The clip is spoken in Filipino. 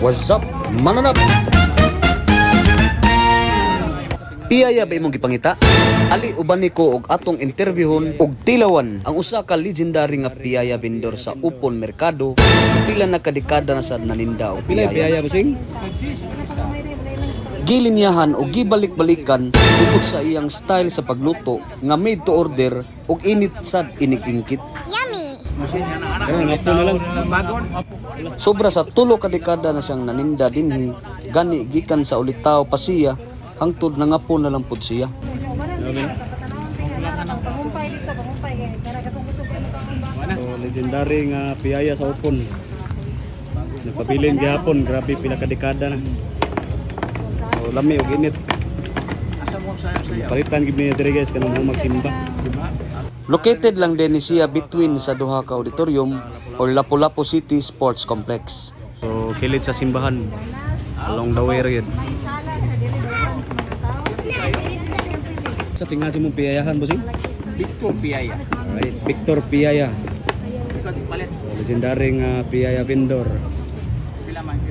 What's up, mananap? Piyaya ba imong gipangita? Ali uban ni ko og atong interviewon og tilawan ang usa ka legendary nga piyaya vendor sa Upon Merkado pila na kadekada na sad naninda og Pila piyaya. busing? Gilinyahan o gibalik-balikan tungkol sa iyang style sa pagluto nga made to order ug init sad inig-ingkit. Sobra sa tulo ka dekada na siyang naninda dinhi, gani gikan sa ulitaw pa siya, hangtod na nga po na lang pud siya. So, legendary nga piyaya sa upon. Nagpabilin gihapon, grabe pila ka dekada na. So lami og init. Palitan gid ni diri guys kanang magsimba. Located lang din ni siya between sa duha ka auditorium or Lapu-Lapu City Sports Complex. So kilid sa simbahan along the way rin. Sa tingnan si mong piyayahan busing? Victor Piaya. Alright, Victor Piyaya. So, legendary nga piyaya vendor. Pila man.